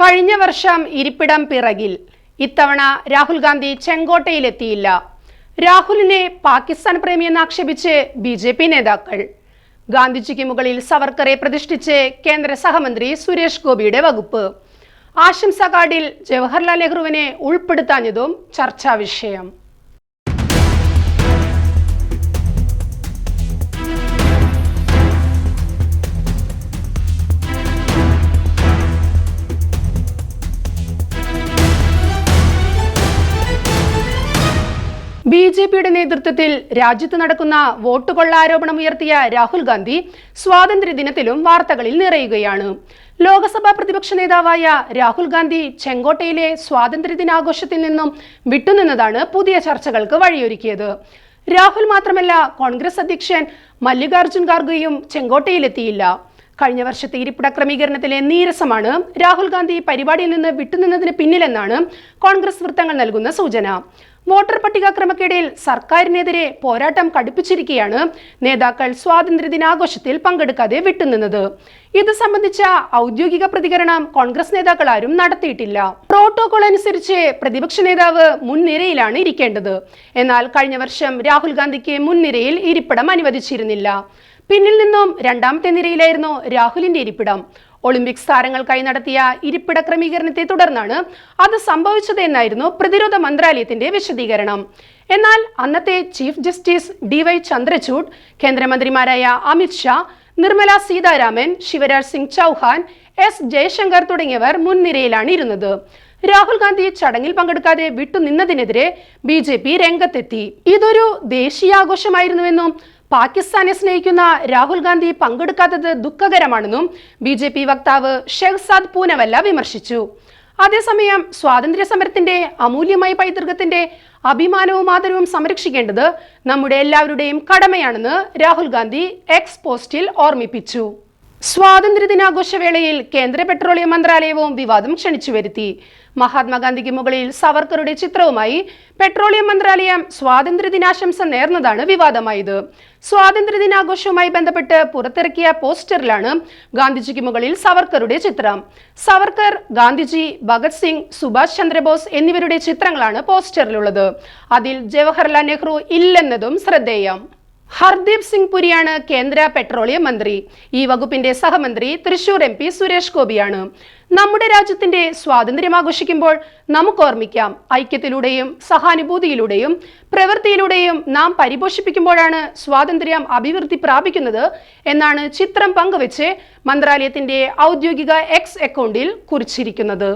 കഴിഞ്ഞ വർഷം ഇരിപ്പിടം പിറകിൽ. ഇത്തവണ രാഹുൽ ഗാന്ധി ചെങ്കോട്ടയിലെത്തിയില്ല. രാഹുലിനെ പാകിസ്ഥാൻ പ്രേമിയെന്ന് ആക്ഷേപിച്ച് ബി ജെ പി നേതാക്കൾ. ഗാന്ധിജിക്ക് മുകളിൽ സവർക്കറെ പ്രതിഷ്ഠിച്ച് കേന്ദ്ര സഹമന്ത്രി സുരേഷ് ഗോപിയുടെ വകുപ്പ്. ആശംസാ കാർഡിൽ ജവഹർലാൽ നെഹ്റുവിനെ ഉൾപ്പെടുത്താഞ്ഞതും ചർച്ചാ വിഷയം. ബി ജെ പിയുടെ നേതൃത്വത്തിൽ രാജ്യത്ത് നടക്കുന്ന വോട്ട് കൊള്ളാരോപണം ഉയർത്തിയ രാഹുൽ ഗാന്ധി സ്വാതന്ത്ര്യ ദിനത്തിലും വാർത്തകളിൽ നിറയുകയാണ്. ലോക്സഭാ പ്രതിപക്ഷ നേതാവായ രാഹുൽ ഗാന്ധി ചെങ്കോട്ടയിലെ സ്വാതന്ത്ര്യ ദിനാഘോഷത്തിൽ നിന്നും വിട്ടുനിന്നതാണ് പുതിയ ചർച്ചകൾക്ക് വഴിയൊരുക്കിയത്. രാഹുൽ മാത്രമല്ല കോൺഗ്രസ് അധ്യക്ഷൻ മല്ലികാർജുൻ ഖാർഗെയും ചെങ്കോട്ടയിലെത്തിയില്ല. കഴിഞ്ഞ വർഷത്തെ ഇരിപ്പിട ക്രമീകരണത്തിലെ നീരസമാണ് രാഹുൽ ഗാന്ധി പരിപാടിയിൽ നിന്ന് വിട്ടുനിന്നതിന് പിന്നിലെന്നാണ് കോൺഗ്രസ് വൃത്തങ്ങൾ നൽകുന്ന സൂചന. വോട്ടർ പട്ടിക ക്രമക്കേടിൽ സർക്കാരിനെതിരെ പോരാട്ടം കടുപ്പിച്ചിരിക്കെയാണ് നേതാക്കൾ സ്വാതന്ത്ര്യ ദിനാഘോഷത്തിൽ പങ്കെടുക്കാതെ വിട്ടുനിന്നത്. ഇത് സംബന്ധിച്ച ഔദ്യോഗിക പ്രതികരണം കോൺഗ്രസ് നേതാക്കൾ ആരും നടത്തിയിട്ടില്ല. പ്രോട്ടോകോൾ അനുസരിച്ച് പ്രതിപക്ഷ നേതാവ് മുൻനിരയിലാണ് ഇരിക്കേണ്ടത്. എന്നാൽ കഴിഞ്ഞ വർഷം രാഹുൽ ഗാന്ധിക്ക് മുൻനിരയിൽ ഇരിപ്പിടം അനുവദിച്ചിരുന്നില്ല. പിന്നിൽ നിന്നും രണ്ടാമത്തെ നിരയിലായിരുന്നു രാഹുലിന്റെ ഇരിപ്പിടം. ഒളിമ്പിക്സ് താരങ്ങൾക്കായി നടത്തിയ ഇരിപ്പിട ക്രമീകരണത്തെ തുടർന്നാണ് അത് സംഭവിച്ചതെന്നായിരുന്നു പ്രതിരോധ മന്ത്രാലയത്തിന്റെ വിശദീകരണം. എന്നാൽ അന്നത്തെ chief justice D Y Chandrachud കേന്ദ്രമന്ത്രിമാരായ അമിത് ഷാ നിർമ്മല സീതാരാമൻ ശിവരാജ് സിംഗ് ചൗഹാൻ എസ് ജയശങ്കർ തുടങ്ങിയവർ മുൻനിരയിലാണ് ഇരുന്നത്. രാഹുൽ ഗാന്ധി ചടങ്ങിൽ പങ്കെടുക്കാതെ വിട്ടുനിന്നതിനെതിരെ ബി ജെ പി രംഗത്തെത്തി. ഇതൊരു ദേശീയാഘോഷമായിരുന്നുവെന്നും പാകിസ്ഥാനെ സ്നേഹിക്കുന്ന രാഹുൽ ഗാന്ധി പങ്കെടുക്കാത്തത് ദുഃഖകരമാണെന്നും ബി ജെ പി വക്താവ് ഷെഹ്സാദ് പൂനവല്ല വിമർശിച്ചു. അതേസമയം സ്വാതന്ത്ര്യ സമരത്തിന്റെ അമൂല്യമായ പൈതൃകത്തിന്റെ അഭിമാനവും ആദരവും സംരക്ഷിക്കേണ്ടത് നമ്മുടെ എല്ലാവരുടെയും കടമയാണെന്ന് രാഹുൽ ഗാന്ധി എക്സ് പോസ്റ്റിൽ ഓർമ്മിപ്പിച്ചു. സ്വാതന്ത്ര്യദിനാഘോഷ വേളയിൽ കേന്ദ്ര പെട്രോളിയം മന്ത്രാലയവും വിവാദം ക്ഷണിച്ചു വരുത്തി. മഹാത്മാഗാന്ധിക്ക് മുകളിൽ സവർക്കറുടെ ചിത്രവുമായി പെട്രോളിയം മന്ത്രാലയം സ്വാതന്ത്ര്യദിനാശംസ നേർന്നതാണ് വിവാദമായത്. സ്വാതന്ത്ര്യദിനാഘോഷവുമായി ബന്ധപ്പെട്ട് പുറത്തിറക്കിയ പോസ്റ്ററിലാണ് ഗാന്ധിജിക്ക് മുകളിൽ സവർക്കറുടെ ചിത്രം. സവർക്കർ ഗാന്ധിജി ഭഗത് സിംഗ് സുഭാഷ് ചന്ദ്രബോസ് എന്നിവരുടെ ചിത്രങ്ങളാണ് പോസ്റ്ററിലുള്ളത്. അതിൽ ജവഹർലാൽ നെഹ്റു ഇല്ലെന്നതും ശ്രദ്ധേയം. ഹർദീപ് സിംഗ് പുരിയാണ് കേന്ദ്ര പെട്രോളിയം മന്ത്രി. ഈ വകുപ്പിന്റെ സഹമന്ത്രി തൃശൂർ എം പി സുരേഷ് ഗോപിയാണ്. നമ്മുടെ രാജ്യത്തിന്റെ സ്വാതന്ത്ര്യം ആഘോഷിക്കുമ്പോൾ നമുക്ക് ഓർമ്മിക്കാം ഐക്യത്തിലൂടെയും സഹാനുഭൂതിയിലൂടെയും പ്രവൃത്തിയിലൂടെയും നാം പരിപോഷിപ്പിക്കുമ്പോഴാണ് സ്വാതന്ത്ര്യം അഭിവൃദ്ധി പ്രാപിക്കുന്നത് എന്നാണ് ചിത്രം പങ്കുവച്ച് മന്ത്രാലയത്തിന്റെ ഔദ്യോഗിക എക്സ് അക്കൗണ്ടിൽ കുറിച്ചിരിക്കുന്നത്.